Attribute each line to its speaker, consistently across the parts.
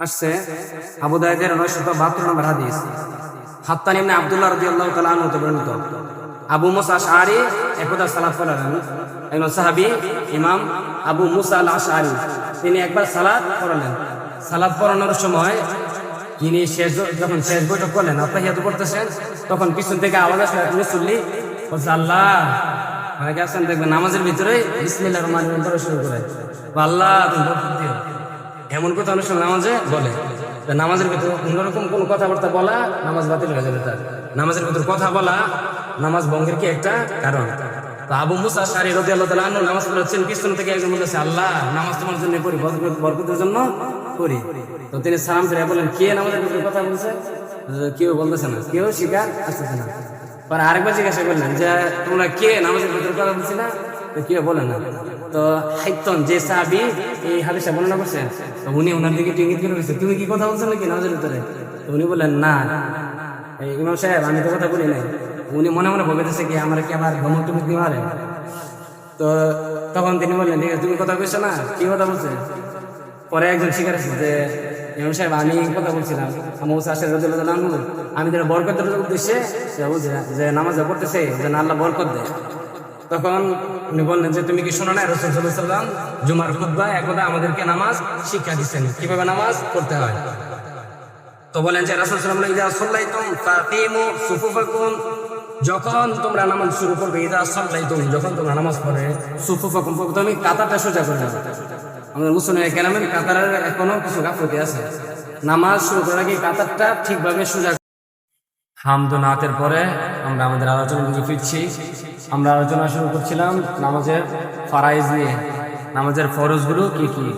Speaker 1: আসছে আবু দায়দের নয়শত বাহাত্তর নম্বর হাদিস। হাত্তান ইবনে আব্দুল্লাহ রাদিয়াল্লাহু তাআলা আনহু হতে বর্ণিত। আবু মুসা আশআরি একদা সালাত পড়ালেন একজন সাহাবী, ইমাম আবু মুসা আল আশআরি তিনি একবার সালাত পড়ালেন। সালাত পড়ানোর সময় তিনি শেষ যখন শেষ বৈঠক করলেন, আত্মাহিয়াত করতেছেন, তখন পিছন থেকে আওয়াজ আসলে শুনলি বলছে, আল্লাহ, অনেকে আছেন দেখবেন নামাজের ভিতরে বিসমিল্লাহ রহমান রহিম শুরু করে। আল্লাহ, তুমি এমন কথা অনেক নামাজে বলে। নামাজের ভিতরে অন্যরকম কোনো কথাবার্তা বলা নামাজ বাতিল হয়ে যাবে তার। নামাজের ভিতরে কথা বলা নামাজ ভঙ্গের কি একটা কারণ? তো আবু মুসা সারি রদি আল্লাহ তালা নামাজ পড়াচ্ছেন পিছন থেকে একজন বলতেছে আল্লাহ, নামাজ তোমার জন্য করি, বরকত- বরকতের জন্য করি। তো তিনি সালাম ফিরে বলেন কে নামাজের ভিতরে কথা বলছে? কেউ বলতেছে না, কেউ স্বীকার আসতেছে না। পরে আরেকবার জিজ্ঞাসা করলেন যে, তোমরা কে নামাজের ভিতরে কথা বলছি না কেউ বলে না। তো হাইতন, যে সাহাবি এই হাদিসটা বর্ণনা করছেন তো উনি ওনার দিকে ইঙ্গিত করে গেছে তুমি কি কথা বলছো নাকি নামাজের ভিতরে? তো উনি বললেন, না। ইমাম সাহেব, আমি তো কথা বলি নাই। উনি মনে মনে ভেবেছে কি, আমার কি আবার ভ্রমণ তুমি কি মারে তো তখন তিনি বললেন, ঠিক আছে, তুমি কথা কইছো না, কি কথা বলছে? পরে একজন আছে যে, ইমাম সাহেব, আমি কথা বলছিলাম আমি তারা বরকতের উদ্দেশ্যে বলছে যে নামাজ পড়তেছে যে না আল্লাহ বরকত দেয়। তখন উনি বললেন যে তুমি কি শোনো না রসুল সাল্লাম জুমার খুদ্া একদা আমাদেরকে নামাজ শিক্ষা দিচ্ছেন। কীভাবে নামাজ? পড়তে হয়। তো বলেন যে রাসুল সাল্লাম যখন তোমরা নামাজ শুরু করবে, ইদা সাল্লাইতুম, যখন তোমরা নামাজ পড়ে, সুফুফাকুম তুমি কাতারটা সোজা করে নেবে আমাদের মুসলমান কেরামের কাতারের এখনও কিছু গাফলতি আছে। নামাজ শুরু করার আগে কাতারটা ঠিকভাবে সোজা হামদনাথের পরে আমরা আমাদের আলোচনা ফিরছি। আমরা আলোচনা শুরু করছিলাম নামাজের ফারাইজ নিয়ে। নামাজের ফরজগুলো কি কি?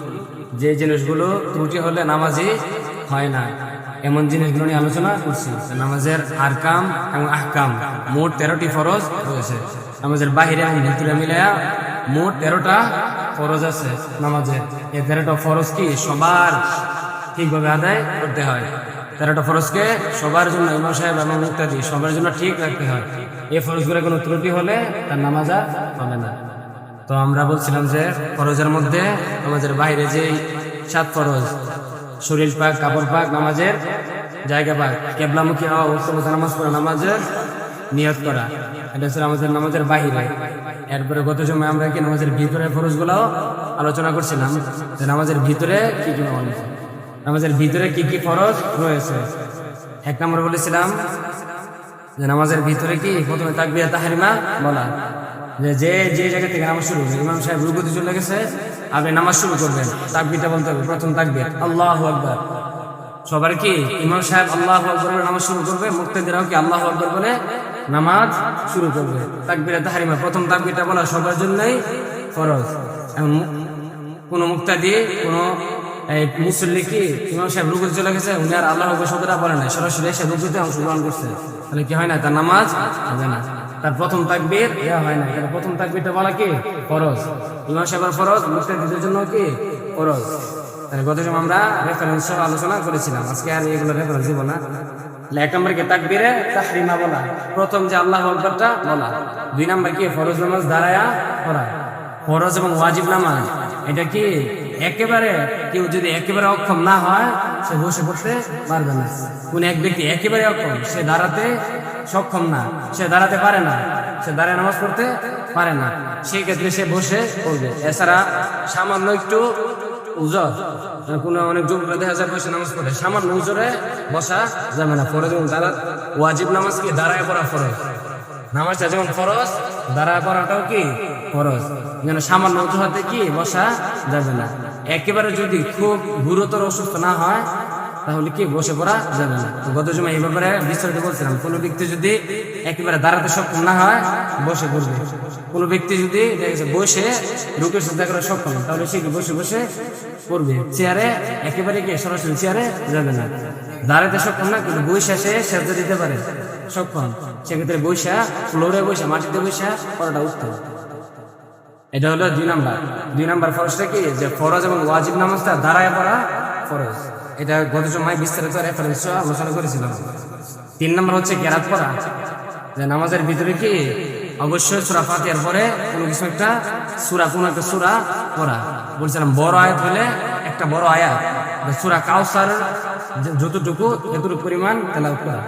Speaker 1: যে জিনিসগুলো ত্রুটি হলে নামাজই হয় না। এমন জিনিসগুলো নিয়ে আলোচনা করছি। নামাজের আরকাম এবং আহকাম, মোট তেরোটি ফরজ রয়েছে। নামাজের বাহিরে এবং ভিতরে মিলায়া মোট তেরোটা ফরজ আছে নামাজের এই তেরোটা ফরজ কি সবার ঠিকভাবে আদায় করতে হয়? তেরোটা ফরজকে সবার জন্য ইমাম সাহেব এবং মুক্তাদি, সবার জন্য ঠিক রাখতে হয়। এই ফরজগুলো কোনো ত্রুটি হলে তার নামাজ আর হবে না। তো আমরা বলছিলাম যে ফরজের মধ্যে আমাদের বাইরে যে সাত ফরজ, শরীর পাক, কাপড় পাক, নামাজের জায়গা পাক, কেবলামুখী হওয়া উত্তমতা নামাজ পড়া, নামাজের নিয়ত করা, এটা হচ্ছে আমাদের নামাজের বাহিরে এরপরে গত সময় আমরা কি নামাজের ভিতরে ফরজগুলো আলোচনা করছিলাম যে নামাজের ভিতরে কি কি নামাজ নামাজের ভিতরে কি কি ফরজ রয়েছে? এক নম্বর বলেছিলাম যে নামাজের ভিতরে কি প্রথমে তাকবিয়া তাহারিমা বলা। যে যে যে জায়গা থেকে নামাজ শুরু করবে ইমাম সাহেব রুকুতে চলে গেছে, আপনি নামাজ শুরু করবেন তাকবিটা বলতে হবে, প্রথম তাকবির, আল্লাহ আকবর। সবার কি ইমাম সাহেব আল্লাহ আকবর বলে নামাজ শুরু করবে, মুক্তাদিরাও কি আল্লাহ আকবর বলে নামাজ শুরু করবে। তাকবিরা তাহারিমা, প্রথম তাকবিটা বলা সবার জন্যই ফরজ। মু- কোনো মুক্তাদি, কোনো এই মুসল্লি কি ইমাম সাহেব রুকুতে চলে গেছে, উনি আর আল্লাহ শব্দটা বলে নাই। সরাসরি এসে রুকুতে অংশগ্রহণ করছে। তাহলে কি হয় না, তার নামাজ হবে না। তার প্রথম তাকবীর ইয়া হয় না। তাহলে প্রথম তাকবীরটা বলা কি? ফরজ। ইমাম সাহেবের ফরজ মুক্তাদিদের জন্য কি? ফরজ। তাহলে গত সময় আমরা রেফারেন্স সহ আলোচনা করেছিলাম। আজকে আর এগুলো রেফারেন্স দিব না। এক নম্বর কি? তাকবীরে তাহরিমা বলা। প্রথম যে আল্লাহ আকবরটা বলা। দুই নম্বর কি? ফরজ নামাজ দাঁড়ায়া করা। ফরজ এবং ওয়াজিব নামাজ। এটা কি? একেবারে কেউ যদি একেবারে অক্ষম না হয়, সে বসে পড়তে পারবে না। কোন এক ব্যক্তি একেবারে অক্ষম, সে দাঁড়াতে সক্ষম না, সে দাঁড়াতে পারে না, সে দাঁড়ায় নামাজ পড়তে পারে না। সেই ক্ষেত্রে সে বসে পড়বে। এছাড়া সামান্য একটু উজর, কোনো অনেক যুবকরা দেখা যায় বসে নামাজ পড়ে। সামান্য উজরে বসা যাবে না, ফরজ এবং দাঁড়া ওয়াজিব নামাজ কি? দাঁড়ায় পড়া ফরজ। নামাজটা যেমন ফরজ, দাঁড়ায় পড়াটাও কি? ফরজ। যেন সামান্য উঁচু হাতে কি বসা যাবে না। একেবারে যদি খুব গুরুতর অসুস্থ না হয়, তাহলে কি বসে পড়া যাবে না। তো গত সময় এই ব্যাপারে বিস্তারিত বলছিলাম। কোনো ব্যক্তি যদি একেবারে দাঁড়াতে সক্ষম না হয়, বসে পড়বে। কোনো ব্যক্তি যদি বসে রুকের সাথে করা সক্ষম, তাহলে সে কি বসে বসে পড়বে? চেয়ারে একেবারে কি সরাসরি চেয়ারে যাবে না। দাঁড়াতে সক্ষম না, কিন্তু বৈশা সে সেজদা দিতে পারে। সক্ষম। সেক্ষেত্রে বৈশা ফ্লোরে বৈশা মাটিতে বৈশা পড়াটা উত্তম। এটা হলো দুই নাম্বার। দুই নাম্বার ফরজটা কি? যে ফরজ এবং ওয়াজিব নামাজটা দাঁড়ায় পড়া ফরজ। এটা গত সময় বিস্তারিত রেফারেন্স আলোচনা করেছিলাম। তিন নাম্বার হচ্ছে কেরাত পড়া। যে নামাজের ভিতরে কি? অবশ্যই সুরা ফাতিহার পরে কোনো কিছু একটা সুরা, কোনো একটা সুরা পড়া। বলছিলাম, বড় আয়াত হলে একটা বড় আয়াত। সুরা কাউসার যতটুকু, এতটুকু পরিমাণ তেলাওয়াত করা।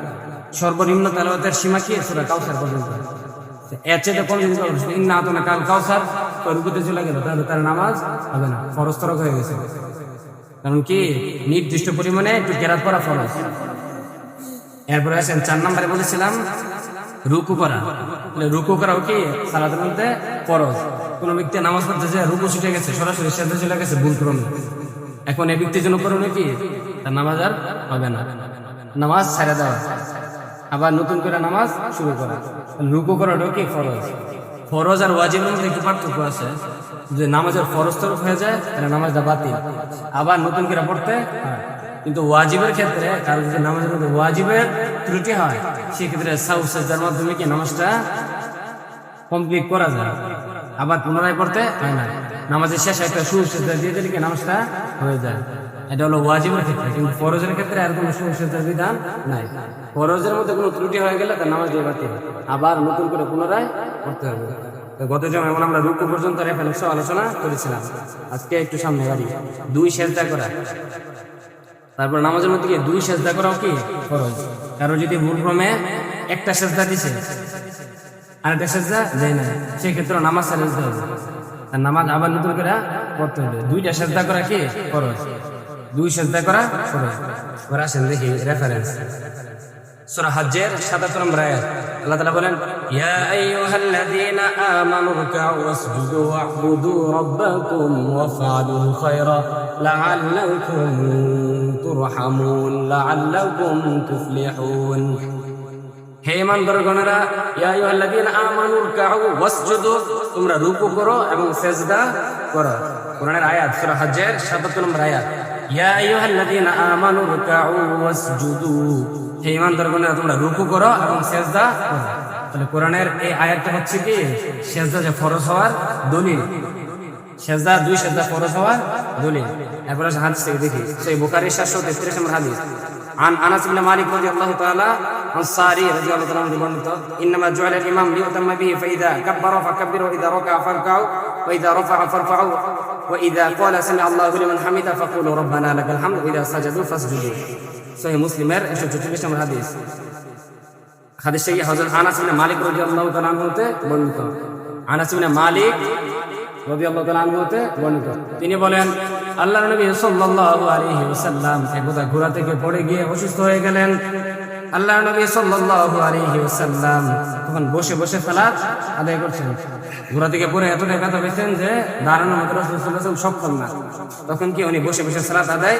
Speaker 1: সর্বনিম্ন তেলাওয়াতের সীমা কি? সুরা কাউসার পর্যন্ত। এর চেয়ে কম কাউসার তো চলে গেল, তাহলে তার নামাজ হবে না, ফরজ তরক হয়ে গেছে। কারণ কি? নির্দিষ্ট পরিমাণে একটু কেরাত করা ফরজ। এরপরে আসেন, চার নম্বরে বলেছিলাম, রুকু করা। রুকু করাও কি? সালাতের মধ্যে ফরজ। কোন ব্যক্তি নামাজ পড়তেছে রুকু ছুটে গেছে, সরাসরি সেদ্ধ চলে গেছে, ভুল ক্রমে। এখন এই ব্যক্তির জন্য করণীয় কি? তার নামাজ আর হবে না। নামাজ ছেড়ে দেওয়া। আবার নতুন করে নামাজ শুরু করা। রুকু করাটাও কি? ফরজ। ফরজ আর ওয়াজিবের মধ্যে একটু পার্থক্য আছে। যে নামাজের ফরজ তরফ হয়ে যায়, তাহলে নামাজটা বাতিল। আবার নতুন করে পড়তে কিন্তু ওয়াজিবের ক্ষেত্রে কারও যদি নামাজের মধ্যে ওয়াজিবের ত্রুটি হয়, সেক্ষেত্রে সাউ মাধ্যমে কি নামাজটা কমপ্লিট করা যায়? আবার পুনরায় পড়তে হয় না। নামাজের শেষে একটা সুসজ্জা দিয়ে দিলে কি নামাজটা হয়ে যায়? এটা হলো ওয়াজিবের ক্ষেত্রে, কিন্তু ফরজের ক্ষেত্রে আর কোনো সুসজ্জার বিধান নাই। ফরজের মধ্যে কোনো ত্রুটি হয়ে গেলে তার নামাজ বাতিল আবার নতুন করে পুনরায় পড়তে হবে। গত জন্য এখন আমরা রুকু পর্যন্ত আলোচনা করেছিলাম। আজকে একটু সামনে বাড়ি। দুই সেজদা করা। তারপর নামাজের মধ্যে দুই সেজদা করাও কি? ফরজ। কারও যদি ভুল ক্রমে একটা সেজদা দিছে আর একটা সেজদা দেয় না সেক্ষেত্রে নামাজ দিতে হবে। নামাজ আবার নতুন করে পড়তে হবে। দুইটা সেজদা করা কি? ফরজ। দুই সেজদা করা ফরজ এবার আসেন দেখি রেফারেন্স সূরা হজ্জের 77 নম্বর আয়াত। আল্লাহ তাআলা বলেন, ইয়া আইয়ুহাল্লাযীনা আমানু রুকউ ওয়াসজুদু ওয়া'বুদু রাব্বাকুম ওয়াফআলুল খায়রা লা'আল্লাকুম তুরহামুন, লা'আল্লাকুম তুফলিহুন হে ইমানদারগণেরা, ইয়া আইয়ুহাল্লাযীনা আমানু রুকউ ওয়াসজুদু, তোমরা রুকু করো এবং সেজদা করো। কোরআনের আয়াত সূরা হজ্জের 77 নম্বর আয়াত। ইয়া আইয়ুহাল্লাযীনা আমানু রুকউ ওয়াসজুদু। হে ইমানদারগণেরা তোমরা রুকু করো এবং সেজদা করো। তাহলে কোরআনের এই আয়াতটা হচ্ছে কি? সেজদা যে ফরজ হওয়ার দলিল। সেজদা দুই সেজদা ফরজ হওয়ার দলিল এরপর আসে হাদিস থেকে দেখি সেই বুখারীর 733 নম্বর হাদিস عن انس بن مالك رضي الله تعالى انصاري رضي الله تعالى عنه বর্ণিত انما جعل الامام ليؤتم به فاذا كبر فكبروا واذا ركع فاركعوا واذا رفع فارفعوا واذا قال سمع الله لمن حمده فقولوا ربنا لك الحمد واذا سجدوا فاسجدوا সহি মুসলিমের একশো চৌচল্লিশ নম্বর হাদিস হাদিস থেকে হজরত আনাস ইবনে মালিক রাদিয়াল্লাহু তাআলা আনহু হতে বর্ণিত আনাস ইবনে মালিক বর্ণিত। তিনি বলেন, আল্লাহর নবী আলাইহি ওয়াসাল্লাম একদা ঘোড়া থেকে পড়ে গিয়ে অসুস্থ হয়ে গেলেন, আল্লাহর নবী ওয়াসাল্লাম তখন বসে বসে সালাত আদায় করছেন। ঘোড়া থেকে পড়ে এতটাই ব্যথা পেয়েছেন যে দাঁড়ানোর মতো রাসূল সাল্লাল্লাহু আলাইহি ওয়াসাল্লাম সক্ষম না। তখন কি উনি বসে বসে সালাত আদায়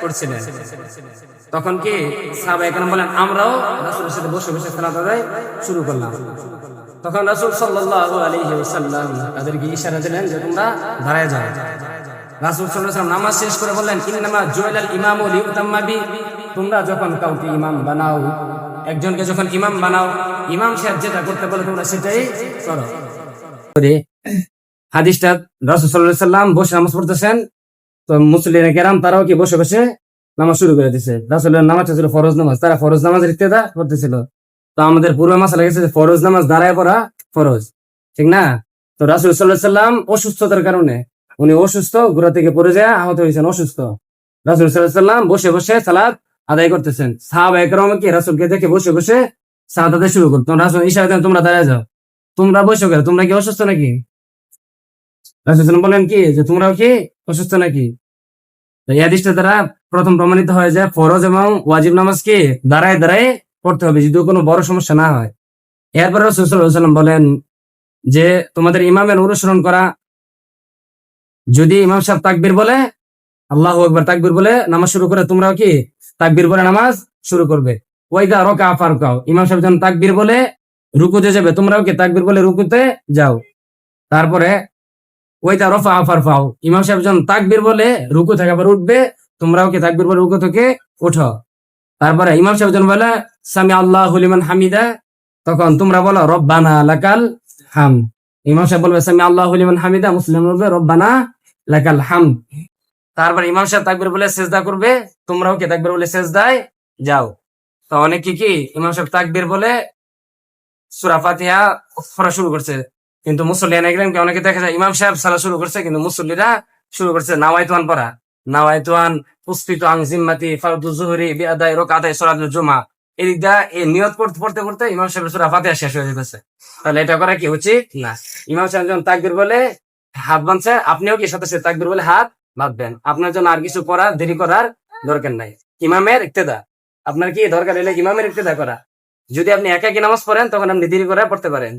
Speaker 1: করছিলেন? তখন কি সাহাবা একরাম বলেন, আমরাও রাসূলের সাথে বসে বসে সালাত আদায় শুরু করলাম। তখন রাসূল সাল্লাল্লাহু আলাইহি ওয়াসাল্লাম তাদেরকে ইশারা দিলেন যে তোমরা দাঁড়ায় যাও। রাসূল ওয়াসাল্লাম নামাজ শেষ করে বললেন, ইন্নামা জুইলাল ইমামু লিউতাম্মা বি। তোমরা যখন কাউকে ইমাম বানাও, একজনকে যখন ইমাম বানাও, ইমাম সাহেব যেটা করতে বলে তোমরা সেটাই করো। হাদিসটা রাসূল আলাইহি সাল্লাম বসে নামাজ পড়তেছেন, তো মুসলিম কেরাম তারাও কি বসে বসে নামাজ শুরু করে দিছে। রাসুলের নামাজটা ছিল ফরজ নামাজ, তারা ফরজ নামাজের ইত্তেদা করতেছিল। তো আমাদের পূর্ব মাসা লেগেছে যে ফরজ নামাজ দাঁড়ায় পড়া ফরজ, ঠিক না? তো রাসুল সাল্লাম অসুস্থতার কারণে উনি অসুস্থ ঘোড়া থেকে পড়ে যায়, আহত হয়েছেন, অসুস্থ। রাসুল সাল্লাম বসে বসে সালাদ আদায় করতেছেন। সাহাব একরম কি রাসুলকে দেখে বসে বসে সালাদ আদায় শুরু করতো। রাসুল ইশারা তোমরা দাঁড়ায় যাও। তোমরা বসে গেলে তোমরা কি অসুস্থ নাকি? রাসুল সাল্লাম বলেন, কি? যে তোমরাও কি অসুস্থ নাকি? এই হাদিসটা দ্বারা প্রথম প্রমাণিত হয় যে ফরজ এবং ওয়াজিব নামাজ কি? দাঁড়ায় দাঁড়ায় পড়তে হবে, যদি কোনো বড় সমস্যা না হয়। এরপরে রসুল্লাম বলেন যে, তোমাদের ইমামের অনুসরণ করা, যদি ইমাম সাহেব তাকবির বলে, আল্লাহ একবার তাকবির বলে, নামাজ শুরু করে তোমরাও কি তাকবির বলে নামাজ শুরু করবে। ওইদা রকা ফারকাও ইমাম সাহেব যখন তাকবির বলে, রুকুতে যাবে, তোমরাও কি তাকবির বলে রুকুতে যাও। তারপরে ওইটা রফা আফার ফাও ইমাম সাহেব যখন তাকবির বলে রুকু থেকে আবার উঠবে, তোমরাও কি তাকবির বলে রুকু থেকে উঠো তারপরে ইমাম সাহেব যখন বলে সামি আল্লাহ হুলিমান হামিদা তখন তোমরা বলো, রব্বানা লাকাল হাম ইমাম সাহেব বলবে সামি আল্লাহ হুলিমান হামিদা মুসলিম বলবে, রব্বানা লাকাল হাম তারপরে ইমাম সাহেব তাকবির বলে সেজদা করবে, তোমরাও কি তাকবির বলে সেজদায় যাও তো অনেকে কি কি ইমাম সাহেব তাকবির বলে সুরা ফাতিহা পড়া শুরু করছে, কিন্তু একরামকে অনেকে দেখা যায় ইমাম সাহেব সালা শুরু করছে, কিন্তু মুসল্লিরা শুরু করছে নামাইতওয়ান পড়া। পুষ্পিত আং জিম্মাতি ফারদু জুহরি জুমা। এই নিয়ত পড়তে পড়তে ইমাম সাহেবের সূরা ফাতিহা শেষ হয়ে যেতেছে তাহলে এটা করা কি উচিত? না। ইমাম সাহেব যখন বলে হাত বাঁধছে, আপনিও কি সাথে সাথে তাকবীর বলে হাত বাঁধবেন? আপনার জন্য আর কিছু করার, দেরি করার দরকার নাই। ইমামের ইক্তেদা। আপনার কি দরকার এলে ইমামের ইক্তেদা করা? যদি আপনি একা কি নামাজ পড়েন, তখন আপনি দেরি করে পড়তে পারেন।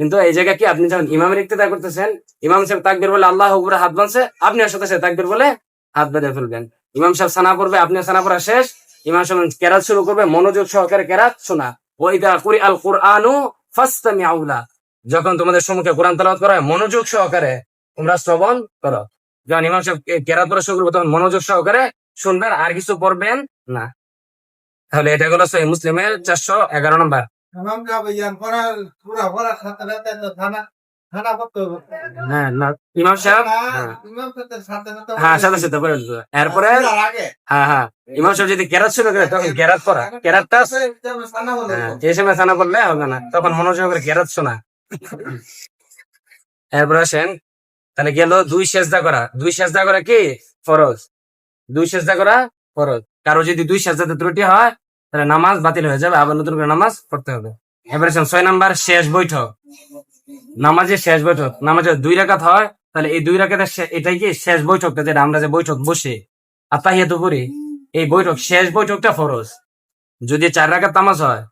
Speaker 1: কিন্তু এই জায়গায় কি আপনি যখন ইমামের ইক্তেদা করতেছেন, ইমাম সাহেব তাকবীর বলে আল্লাহ উপরে হাত বাঁধছে আপনি সাথে সাথে তাকবীর বলে হাত বেঁধে ফেলবেন। ইমাম সাহেব সানা পড়বে আপনি সানা পড়া শেষ। ইমাম সাহেব কেরাত শুরু করবে, মনোযোগ সহকারে কেরাত শোনা। ওইদা কুরি আল কুরআনু আউলা যখন তোমাদের সম্মুখে কোরআন তেলাওয়াত করা হয়, মনোযোগ সহকারে তোমরা শ্রবণ করো। যখন ইমাম সাহেব কেরাত পড়া শুরু করবে, তখন মনোযোগ সহকারে শুনবেন, আর কিছু পড়বেন না। তাহলে এটা হলো সহিহ মুসলিমের চারশো এগারো নম্বর। হ্যাঁ না ইমাম সাহেব? হ্যাঁ।
Speaker 2: সাথে সাথে
Speaker 1: হ্যাঁ। এরপরে? হ্যাঁ হ্যাঁ ইমাম সাহেব যদি শুরু করে তখন হ্যাঁ, যে সময় সানা হবে না। তখন মনোযোগ করে শোনা। এরপর আসেন। তাহলে গেল দুই সেজদা করা। দুই সেজদা করা কি? ফরজ। দুই সেজদা করা ফরজ। কারও যদি দুই সেজদাতে ত্রুটি হয় তাহলে নামাজ বাতিল হয়ে যাবে। আবার নতুন করে নামাজ পড়তে হবে। এবার ছয় নাম্বার শেষ বৈঠক। নামাজের শেষ বৈঠক। নামাজের দুই রাকাত হয়, তাহলে এই দুই রাকাতের এটাই কি শেষ বৈঠকটা যেটা আমরা যে বৈঠক বসে আত্মাহিয়াত করি এই বৈঠক, শেষ বৈঠকটা ফরজ। যদি চার রাকাত নামাজ হয়,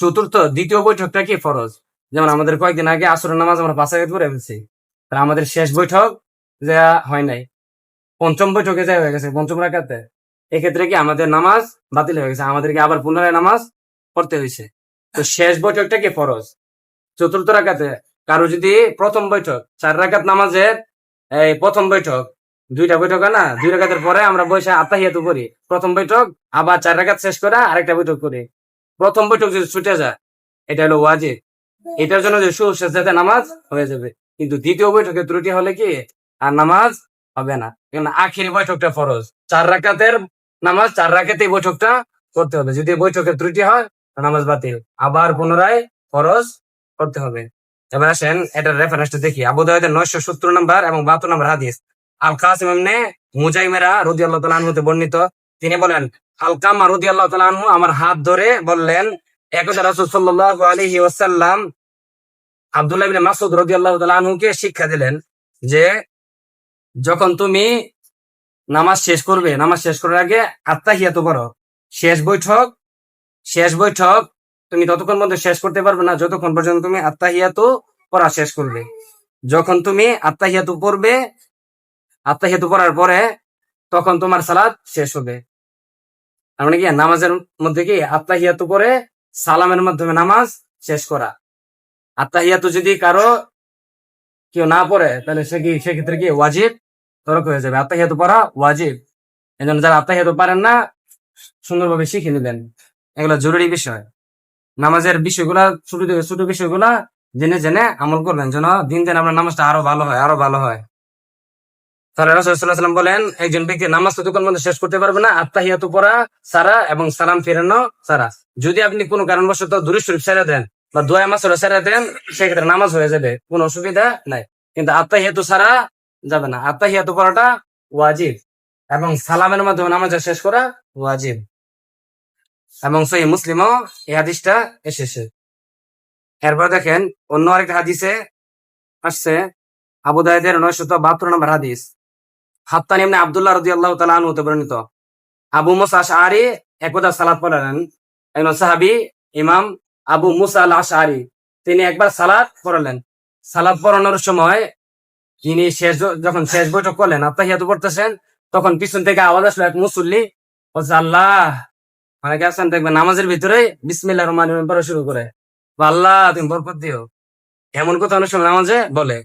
Speaker 1: চতুর্থ, দ্বিতীয় বৈঠকটা কি ফরজ? যেমন আমাদের কয়েকদিন আগে আসরের নামাজ আমরা পাঁচ রাকাত করে ফেলছি। তাহলে আমাদের শেষ বৈঠক যে হয় নাই। পঞ্চম বৈঠকে যা হয়ে গেছে, পঞ্চম রাকাতে। এক্ষেত্রে কি আমাদের নামাজ বাতিল হয়ে গেছে, আমাদেরকে আবার পুনরায় নামাজ পড়তে হয়েছে। তো শেষ বৈঠকটা কি ফরজ? চতুর্থ রাকাতে কারও যদি প্রথম বৈঠক, চার রাকাত নামাজের, এই প্রথম বৈঠক, দুইটা বৈঠক না, দুই রাকাতের পরে আমরা বসে আত্মাহিয়াত করি। প্রথম বৈঠক, আবার চার রাকাত শেষ করে আরেকটা বৈঠক করি। প্রথম বৈঠক যদি ছুটে যায়, এটা হলো ওয়াজিব। এটার জন্য যে সুশেষাতে নামাজ হয়ে যাবে। কিন্তু দ্বিতীয় বৈঠকে ত্রুটি হলে কি? আর নামাজ হবে না। কারণ আখিরি বৈঠকটা ফরজ। চার রাকাতের নামাজ, চার রাকাতে বৈঠকটা করতে হবে। যদি বৈঠকের ত্রুটি হয় নামাজ বাতিল। আবার পুনরায় ফরজ করতে হবে। এবার আসেন, এটার রেফারেন্সটা দেখি। আবু নয়শো সত্তর নম্বর এবং বাহাত্তর নম্বর হাদিস। আল কাসিম এমনি মুজাইমেরা রদি আল্লাহ তালা আনহুতে বর্ণিত, তিনি বলেন আল কামা রদি আল্লাহ তালা আমার হাত ধরে বললেন, একদা রাসুল সাল্লাহ আলহি ওয়াসাল্লাম আব্দুল্লাহ মাসুদ রদি আল্লাহ তালানহুকে শিক্ষা দিলেন যে, যখন তুমি নামাজ শেষ করবে, নামাজ শেষ করার আগে আত্মাহিয়াত করো। শেষ বৈঠক শেষ বৈঠক তুমি ততক্ষণ মধ্যে শেষ করতে পারবে না, যতক্ষণ পর্যন্ত তুমি আত্মাহিয়াত পড়া শেষ করবে। যখন তুমি আত্মাহিয়াত পড়বে, আত্মাহিয়াত পড়ার পরে তখন তোমার সালাদ শেষ হবে। তার মানে কি? নামাজের মধ্যে কি? আত্মাহিয়াত পরে সালামের মাধ্যমে নামাজ শেষ করা। আত্মাহিয়াত যদি কারও কেউ না পড়ে, তাহলে সে কি সেক্ষেত্রে কি? ওয়াজিব তরক হয়ে যাবে। আত্মাহিয়াত পড়া ওয়াজিব। এই জন্য যারা আত্মাহিয়াত পারেন না, সুন্দরভাবে শিখে নেবেন এগুলো জরুরি বিষয়। নামাজের বিষয়গুলা, ছোট থেকে ছোট বিষয়গুলা জেনে জেনে আমল করবেন। যেন দিন দিন আপনার নামাজটা আরও ভালো হয়, আরও ভালো হয়। তাহলে রাসুলাম বলেন, একজন ব্যক্তি নামাজ ততক্ষণ মধ্যে শেষ করতে পারবে না, আত্মাহিয়াতু পড়া সারা এবং সালাম ফেরানো সারা যদি আপনি কোনো কারণবশত দূরে শরীফ ছেড়ে দেন বা দোয়া মাসুর ছেড়ে দেন, সেক্ষেত্রে নামাজ হয়ে যাবে, কোনো অসুবিধা নাই। কিন্তু আত্মাহিয়াতু সারা যাবে না। আত্মাহিয়াতু পড়াটা ওয়াজিব এবং সালামের মাধ্যমে নামাজ শেষ করা ওয়াজিব। এবং সহি মুসলিমও এই হাদিসটা এসেছে। এরপর দেখেন, অন্য আরেকটা হাদিসে আসছে, আবু দায়দের নয়শত বাহাত্তর নম্বর হাদিস। হাত্তান ইবনে আব্দুল্লাহ রদি আল্লাহ তালা আনহু বর্ণিত। আবু মুসা আশআরি একদা সালাত পড়লেন। একজন সাহাবি, ইমাম আবু মুসা আল আশআরি তিনি একবার সালাত পড়ালেন। সালাত পড়ানোর সময় তিনি শেষ যখন শেষ বৈঠক করলেন, আত্মাহিয়াত পড়তেছেন তখন পিছন থেকে আওয়াজ আসলো এক মুসল্লি বলছে আল্লাহ অনেকে আছেন? দেখবেন নামাজের ভিতরে বিসমিল্লাহ রহমান রহিম পড়া শুরু করে। আল্লাহ, তুমি বরকত দিও। এমন কথা অনেক সময় নামাজে বলে।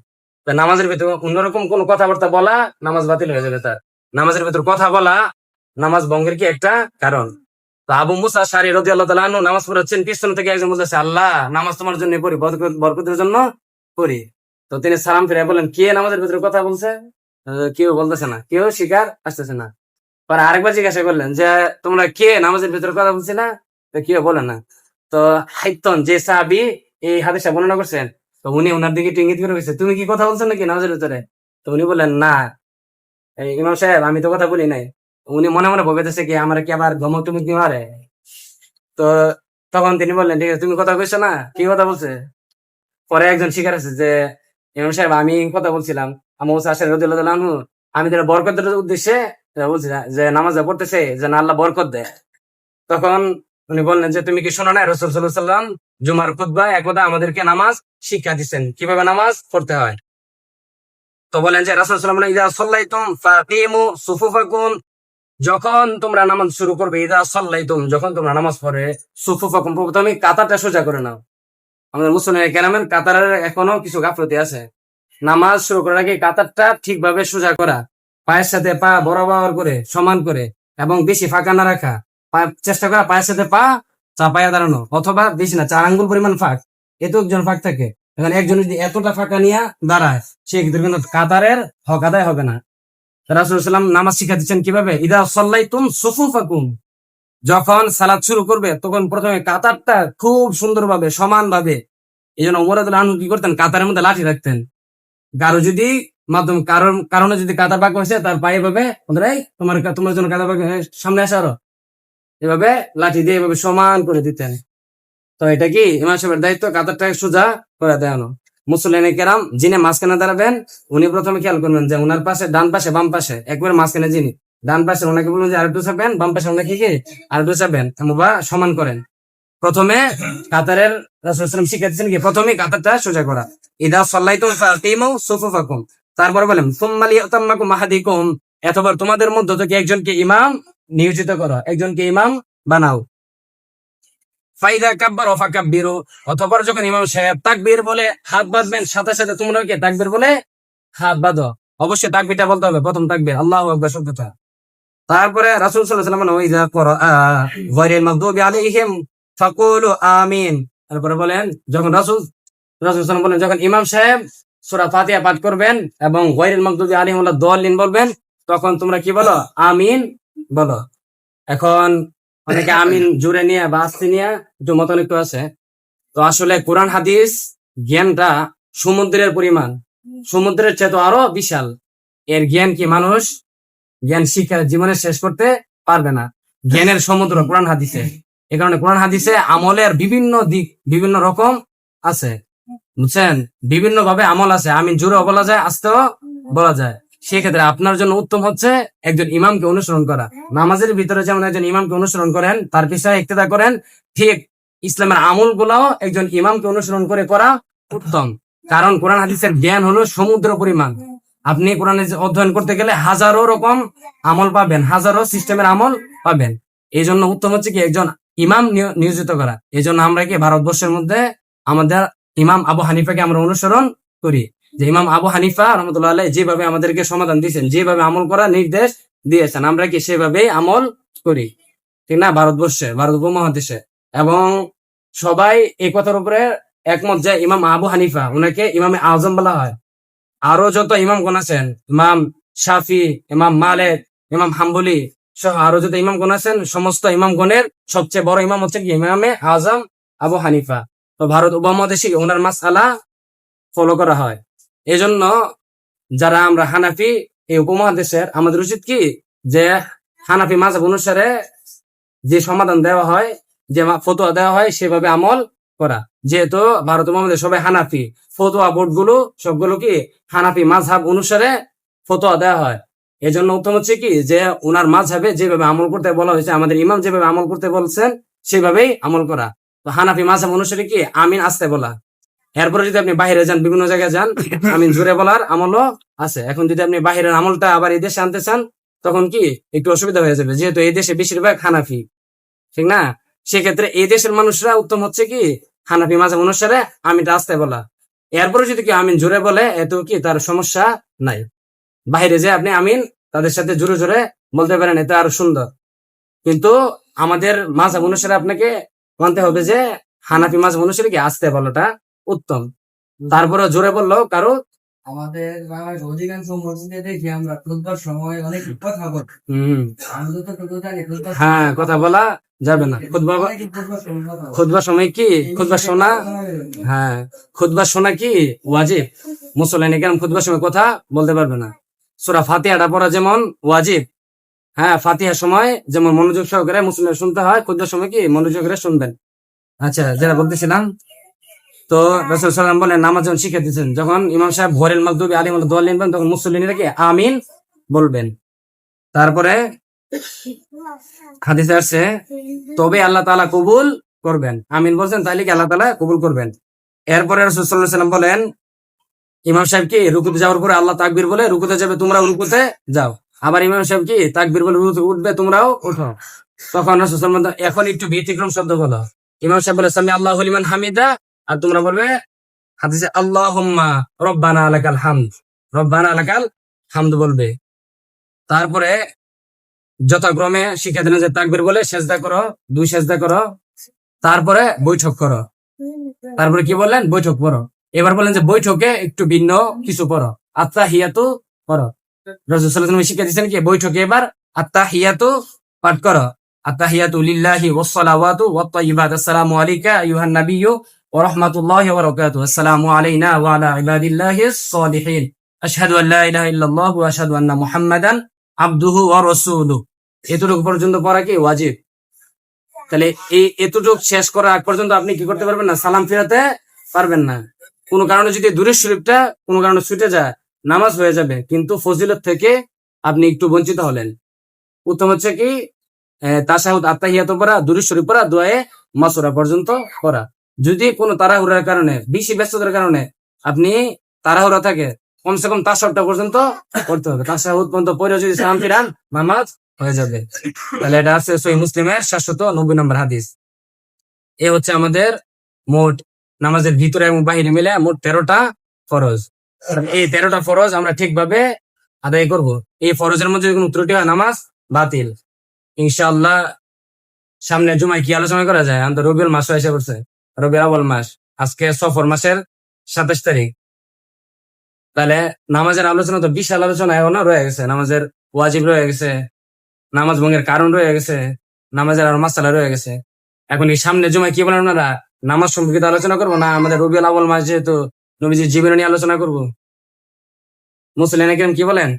Speaker 1: নামাজের ভিতরে অন্যরকম কোন কথাবার্তা বলা নামাজ বাতিল হয়ে যাবে তার। নামাজের ভিতর কথা বলা নামাজ ভঙ্গের কি একটা কারণ। তো আবু মুসা সারি রদি আল্লাহ তালা নামাজ পড়াচ্ছেন, পিছন থেকে একজন বলতেছে, আল্লাহ, নামাজ তোমার জন্য পড়ি, বরকত- বরকতের জন্য পড়ি। তো তিনি সালাম ফিরে বলেন কে নামাজের ভিতরে কথা বলছে? কেউ বলতেছে না, কেউ শিকার আসতেছে না। পরে আরেকবার জিজ্ঞাসা করলেন যে, তোমরা কে? নামাজের ভিতরে কথা বলছি না? তো কেউ বলে না। তো হাইতন, যে সাহাবি এই হাদিসটা বর্ণনা করছেন, তো উনি ওনার দিকে একটু ইঙ্গিত করে গেছে তুমি কি কথা বলছেন নাকি নামাজের ভিতরে? তো উনি বললেন, না। এই ইমাম সাহেব, আমি তো কথা বলি নাই। উনি মনে মনে ভেবেতেছে কি, আমার কি আবার গমক তুমি কি মারে? তো তখন তিনি বললেন, ঠিক আছে, তুমি কথা কইছো না? কি কথা বলছে? পরে একজন শিকার আছে যে, ইমাম সাহেব, আমি কথা বলছিলাম। আমি ওসা আসেন রদিল্লাহ আমি তারা বরকতের উদ্দেশ্যে বলছি যে নামাজ পড়তেছে যে না আল্লাহ বরকত দেয়। তখন উনি বললেন যে, তুমি কি শোনো না রসুল সাল্লাম জুমার খুদ্া একদা আমাদেরকে নামাজ শিক্ষা দিচ্ছেন কীভাবে নামাজ পড়তে হয়? তো বলেন যে, রাসুল সাল্লাম ইদা ফাকিমু সুফুফাকুম। যখন তোমরা নামাজ শুরু করবে, ইদা সাল্লাইতুম, যখন তোমরা নামাজ পড়ে, সুফুফাকুম, প্রথমে কাতারটা সোজা করে নাও। আমাদের মুসলিম কেরামের কাতারের এখনও কিছু গাফলতি আছে। নামাজ শুরু করার আগে কাতারটা ঠিকভাবে সোজা করা। পায়ের সাথে পা বরাবর করে, সমান করে এবং বেশি ফাঁকা না রাখা। চেষ্টা করা পায়ের সাথে পা চাপাইয়া দাঁড়ানো অথবা বেশি না, চার আঙ্গুল পরিমাণ ফাঁক। এত একজন ফাঁক থাকে। এখন একজন যদি এতটা ফাঁকা নিয়ে দাঁড়ায় সেক্ষেত্রে কিন্তু কাতারের হক আদায় হবে না। রাসুলাম নামাজ শিখা দিচ্ছেন কীভাবে? ইদা সল্লাই তুম সুফু ফাকুম যখন সালাদ শুরু করবে, তখন প্রথমে কাতারটা খুব সুন্দরভাবে সমান ভাবে এই জন্য ওমরাদুল আনহু কি করতেন? কাতারের মধ্যে লাঠি রাখতেন। কারও যদি মাধ্যম কারণ, কারণে যদি কাতার পাক হয়েছে, তার পায়ে ওদের তোমার তোমার জন্য কাতার পাক সামনে আসে আরও। এভাবে লাঠি দিয়ে এভাবে সমান করে দিতেন তো এটা কি? ইমাম সাহেবের দায়িত্ব কাতারটা সোজা করে দেওয়ানো। মুসলিম কেরাম, যিনি মাঝখানে দাঁড়াবেন, উনি প্রথমে খেয়াল করবেন যে উনার পাশে, ডান পাশে, বাম পাশে, একবার মাঝখানে যিনি। ডান পাশে ওনাকে বলবেন যে আরেকটু চাপেন, বাম পাশে ওনাকে কি? আরেকটু চাপেন বা, সমান করেন। প্রথমে কাতারের রাসুলাম শিখে দিচ্ছেন কি? প্রথমে কাতারটা সোজা করা। ইদা সল্লাই তো সুফুফাকুম। তারপরে বলেন সুম্মালি তাম্মাকুম মাহাদিকুম এতবার তোমাদের মধ্য থেকে একজনকে ইমাম নিয়োজিত করো, একজনকে ইমাম বানাও। ফাইদা কাব্বার অফা যখন ইমাম সাহেব বলে হাত বাঁধবেন, সাথে সাথে তোমরা কি বলে হাত বাঁধো? অবশ্যই তাকবীরটা বলতে হবে, প্রথম তাকবীর, আল্লাহু শব্দটা। তারপরে রাসূল সাল্লাল্লাহু আলাইহি ওয়াসাল্লাম ওইদা করা মাগদুবি আলাইহিম ফাকুলু আমিন। তারপরে বলেন, যখন রাসূল রাসূল সাল্লাল্লাহু বলেন, যখন ইমাম সাহেব সূরা ফাতিয়া পাঠ করবেন এবং মাগদুবি আলাইহিম ওয়ালা দলিন বলবেন, তখন তোমরা কি বলো? আমিন বলো। এখন অনেকে আমিন জুড়ে নিয়ে বা আস্তে নিয়ে একটু মতন একটু আছে। তো আসলে কোরআন, হাদিস, জ্ঞানটা সমুদ্রের পরিমাণ। সমুদ্রের চেয়ে তো আরও বিশাল। এর জ্ঞান কি মানুষ? জ্ঞান শিক্ষা জীবনে শেষ করতে পারবে না। জ্ঞানের সমুদ্র, কোরআন, হাদিসে। এ কারণে কোরআন, হাদিসে আমলের বিভিন্ন দিক, বিভিন্ন রকম আছে। বুঝছেন? বিভিন্ন ভাবে আমল আছে। আমিন জোরেও বলা যায়, আস্তেও বলা যায়। সেক্ষেত্রে আপনার জন্য উত্তম হচ্ছে একজন ইমামকে অনুসরণ করা। নামাজের ভিতরে যেমন একজন ইমামকে অনুসরণ করেন, তার পিছনে ইক্তেদা করেন, ঠিক ইসলামের আমল গুলাও একজন ইমামকে অনুসরণ করে করা উত্তম। কারণ কোরআন হাদিসের জ্ঞান হলো সমুদ্র পরিমাণ। আপনি কোরআন অধ্যয়ন করতে গেলে হাজারো রকম আমল পাবেন, হাজারো সিস্টেমের আমল পাবেন। এই জন্য উত্তম হচ্ছে কি, একজন ইমাম নিয়- নিয়োজিত করা। এই জন্য আমরা কি ভারতবর্ষের মধ্যে আমাদের ইমাম আবু হানিফাকে আমরা অনুসরণ করি যে ইমাম আবু হানিফা রহমতুল্লাহ আলাইহ যেভাবে আমাদেরকে সমাধান দিয়েছেন, যেভাবে আমল করার নির্দেশ দিয়েছেন, আমরা কি সেভাবেই আমল করি। ঠিক না? ভারতবর্ষে, ভারত উপমহাদেশে। এবং সবাই এই কথার উপরে একমত যে ইমাম আবু হানিফা, ওনাকে ইমামে আজম বলা হয়। আরও যত ইমাম কোন আছেন, ইমাম শাফি, ইমাম মালেক, ইমাম হাম্বলি সহ আরও যত ইমাম কোন আছেন, সমস্ত ইমাম গণের সবচেয়ে বড় ইমাম হচ্ছে ইমামে আজম আবু হানিফা। ভারত উপমহাদেশে ওনার মাসালা ফলো করা হয়? এই জন্য যারা আমরা হানাফি, এই উপমহাদেশের, আমাদের উচিত কি যে হানাফি মাঝাব অনুসারে যে সমাধান দেওয়া হয়, যে ফতোয়া দেওয়া হয়, সেভাবে আমল করা। যেহেতু ভারত উপমহাদেশ সবাই হানাফি, ফতোয়া বোর্ডগুলো সবগুলো কি হানাফি মাঝহাব অনুসারে ফতোয়া দেওয়া হয়। এই জন্য উত্তম হচ্ছে কি যে উনার মাঝহাবে যেভাবে আমল করতে বলা হয়েছে, আমাদের ইমাম যেভাবে আমল করতে বলছেন, সেভাবেই আমল করা। তো হানাফি মাঝহাব অনুসারে কি আমিন আসতে বলা? এরপরে যদি আপনি বাইরে যান বিভিন্ন জায়গায় যান আমিন জোরে বলার আমলও আছে। এখন যদি আপনি বাহিরের আমলটা আবার এই দেশে আনতে চান তখন কি একটু অসুবিধা হয়ে যাবে। যেহেতু এই দেশে বেশিরভাগ হানাফি ঠিক না? সেক্ষেত্রে এই দেশের মানুষরা উত্তম হচ্ছে কি? হানাফি মাঝে অনুসারে আমিনটা আসতে বলা। এরপরে যদি কি আমিন জোরে বলে এত কি তার সমস্যা নাই। বাইরে যে আপনি আমিন তাদের সাথে জোরে জোরে বলতে পারেন এটা আরও সুন্দর। কিন্তু আমাদের মাঝাব অনুসারে আপনাকে মানতে হবে যে হানাফি মাঝাব অনুসারে কি আসতে বলাটা উত্তম। তারপরে জোরে বলল কারও?
Speaker 3: আমাদের অধিকাংশ মসজিদে দেখি আমরা খুদবার সময় অনেক কথা বলি। খুদবা খুদবার
Speaker 1: হ্যাঁ কথা বলা যাবে না। খুদবা
Speaker 3: খুদবার সময়।
Speaker 1: খুদবার কি? খুদবা শোনা? হ্যাঁ। খুদবা শোনা কি? ওয়াজিব। মুসল্লানি কেন খুদবার সময় কথা বলতে পারবে না। সুরা ফাতিহাটা পড়া যেমন ওয়াজিব হ্যাঁ ফাতিহার সময় যেমন মনোযোগ সহকারে মুসলিমের শুনতে হয় খুদ্ার সময় কি মনোযোগ করে শুনবেন। আচ্ছা যেটা বলতেছিলাম, তো রসুল সাল্লাম বলেন, নামাজ যখন শিখে দিচ্ছেন যখন ইমাম সাহেব ভোরের মাকদুবি আলিম দোয়া নিবেন তখন মুসল্লিরা কি আমিন বলবেন। তারপরে হাদিসে আসছে, তবে আল্লাহ তাআলা কবুল করবেন। আমিন বলছেন, তাইলে কি আল্লাহ তাআলা কবুল করবেন? এরপরে রাসূল সাল্লাল্লাহু আলাইহি সাল্লাম বলেন, ইমাম সাহেব কি, রুকুতে যাওয়ার পরে আল্লাহ তাকবির বলে, রুকুতে যাবে, তোমরা রুকুতে যাও। আবার ইমাম সাহেব কি, তাকবীর বলে উঠবে তোমরাও? উঠো। তখন এখন একটু ব্যতিক্রম শব্দ বলো। ইমাম সাহেব বলে সামি আল্লাহু লিমান হামিদা, আর তোমরা বলবে, হাদিসে আল্লাহুম্মা রব্বানা লাকাল হামদ। রব্বানা লাকাল হামদ বলবে। তারপরে যথাক্রমে শিক্ষা দিলেন যে তাকবীর বলে, সেজদা করো, দুই সেজদা করো, তারপরে বৈঠক করো। তারপরে কি বললেন? বৈঠক পড়ো। এবার বললেন যে বৈঠকে একটু ভিন্ন কিছু পড়ো। আত্মা হিয়াতু পড়ো। রাসূল সাল্লাল্লাহু আলাইহি ওয়াসাল্লাম শিক্ষা দিয়েছেন কি? বৈঠকে এবার আত্মা হিয়াতু পাঠ করো। আত্মা হিয়াতু লিল্লাহি তাইয়্যিবাত আসসালামু আলাইকা ওয়া রাহমাতুল্লাহি ওয়া আসসালামু আলাইনা ওয়া আলা ইবাদিল্লাহিস সালিহিন আশহাদু ইলাহা ইল্লাল্লাহ ওয়া আশহাদু আন্না মুহাম্মাদান আবদুহু ওয়া এতটুকু পর্যন্ত পড়া কি? ওয়াজিব। তাহলে এই এতটুকু শেষ করার আগ পর্যন্ত আপনি কি করতে পারবেন না? সালাম ফেরাতে পারবেন না। কোনো কারণে যদি দূরের শরীফটা কোনো কারণে ছুটে যায় নামাজ হয়ে যাবে, কিন্তু ফজিলত থেকে আপনি একটু বঞ্চিত হলেন। উত্তম হচ্ছে কি তাসাহুদ আত্মাহিয়াত পড়া দূরের শরীফ পড়া দোয়ে মাসুরা পর্যন্ত করা যদি কোনো তাড়াহুড়ার কারণে, বেশি ব্যস্ততার কারণে আপনি তাড়াহুড়া থাকে, কমসে কম তাসাহুদটা পর্যন্ত করতে হবে। তাসাহুদ পর্যন্ত পরে যদি সালাম ফিরান, নামাজ হয়ে যাবে। তাহলে এটা আছে সহি মুসলিমের সাতশত নব্বই নম্বর হাদিস। এ হচ্ছে আমাদের মোট নামাজের ভিতরে এবং বাহিরে মিলে মোট তেরোটা ফরজ। এই তেরোটা ফরজ আমরা ঠিকভাবে আদায় করব। এই ফরজের মধ্যে কোনো ত্রুটি হয়, নামাজ বাতিল। ইনশাআল্লাহ সামনে জুমায় কি আলোচনা করা যায়? আমাদের রবিউল মাস এসে পড়ছে রবি আবল মাস। আজকে সফর মাসের সাতাশ তারিখ। তাহলে নামাজের আলোচনা তো বিশাল আলোচনা এখনও রয়ে গেছে। নামাজের ওয়াজিব রয়ে গেছে। নামাজ ভঙ্গের কারণ রয়ে গেছে। নামাজের আর মাসালা রয়ে গেছে। এখন এই সামনে জমায় কি বলেন আপনারা? নামাজ সম্পর্কিত আলোচনা করব না? আমাদের রবিউল আবল মাস যেহেতু নবীজির জীবন নিয়ে আলোচনা করব। মুসলিম একরম কি বলেন?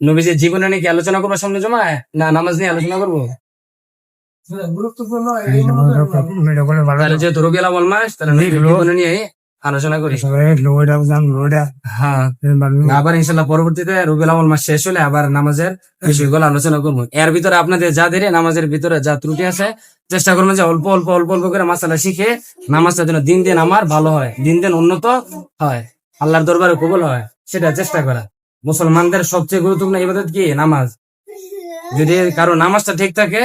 Speaker 1: নবীজির জীবন নিয়ে কি আলোচনা করব সামনে জমায়? না নামাজ নিয়ে আলোচনা করব?
Speaker 2: গুরুত্বপূর্ণ
Speaker 1: তাহলে যেহেতু রবি আলাম মাস তাহলে জীবন নিয়ে আলোচনা করি। হ্যাঁ। আবার ইনশাল্লাহ পরবর্তীতে রবিউল আউয়াল মাস শেষ হলে আবার নামাজের বিষয়গুলো আলোচনা করব। এর ভিতরে আপনাদের যা দেরি নামাজের ভিতরে যা ত্রুটি আছে চেষ্টা করবেন যে অল্প অল্প অল্প অল্প করে মাসালা শিখে নামাজটা যেন দিন দিন আমার ভালো হয় দিন দিন উন্নত হয় আল্লাহর দরবারে কবুল হয় সেটা চেষ্টা করা। মুসলমানদের সবচেয়ে গুরুত্বপূর্ণ ইবাদত কি? নামাজ। যদি কারও নামাজটা ঠিক থাকে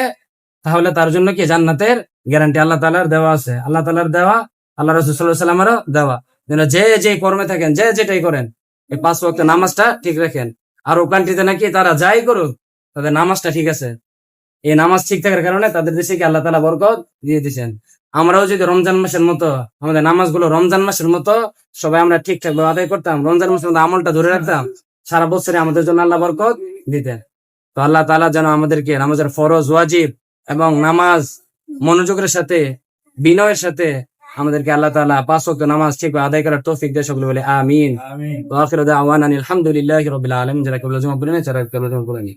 Speaker 1: তাহলে তার জন্য কি জান্নাতের গ্যারান্টি আল্লাহ তালার দেওয়া আছে। আল্লাহ তালার দেওয়া আল্লাহ সাল্লামেরও দেওয়া। যেন যে যে কর্মে থাকেন, যে যেটাই করেন, এই পাঁচ ওয়াক্ত নামাজটা ঠিক রাখেন। আর ও কান্ট্রিতে নাকি তারা যাই করুক, তাদের নামাজটা ঠিক আছে। এই নামাজ ঠিক থাকার কারণে তাদের দেশে কি আল্লাহ তালা বরকত দিয়ে দিচ্ছেন আমরাও যদি রমজান মাসের মতো, আমাদের নামাজগুলো রমজান মাসের মতো সবাই আমরা ঠিকঠাক ভাবে আদায় করতাম, রমজান মাসের মতো আমলটা ধরে রাখতাম, সারা বছরে আমাদের জন্য আল্লাহ বরকত দিতেন। তো আল্লাহ তালা যেন আমাদেরকে নামাজের ফরজ, ওয়াজিব এবং নামাজ মনোযোগের সাথে, বিনয়ের সাথে আমাদেরকে আল্লাহ তালা পাঁচ ওয়াক্ত নামাজ ঠিক আদায় করার তৌফিক দেয় সকলে বলে আমিন। আলহামদুলিল্লাহ আখিরু দাওয়ানা আলহামদুলিল্লাহি রাব্বিল আলামিন। যারা কেবল জমা বলেন যারা কেবল জমা বলেনি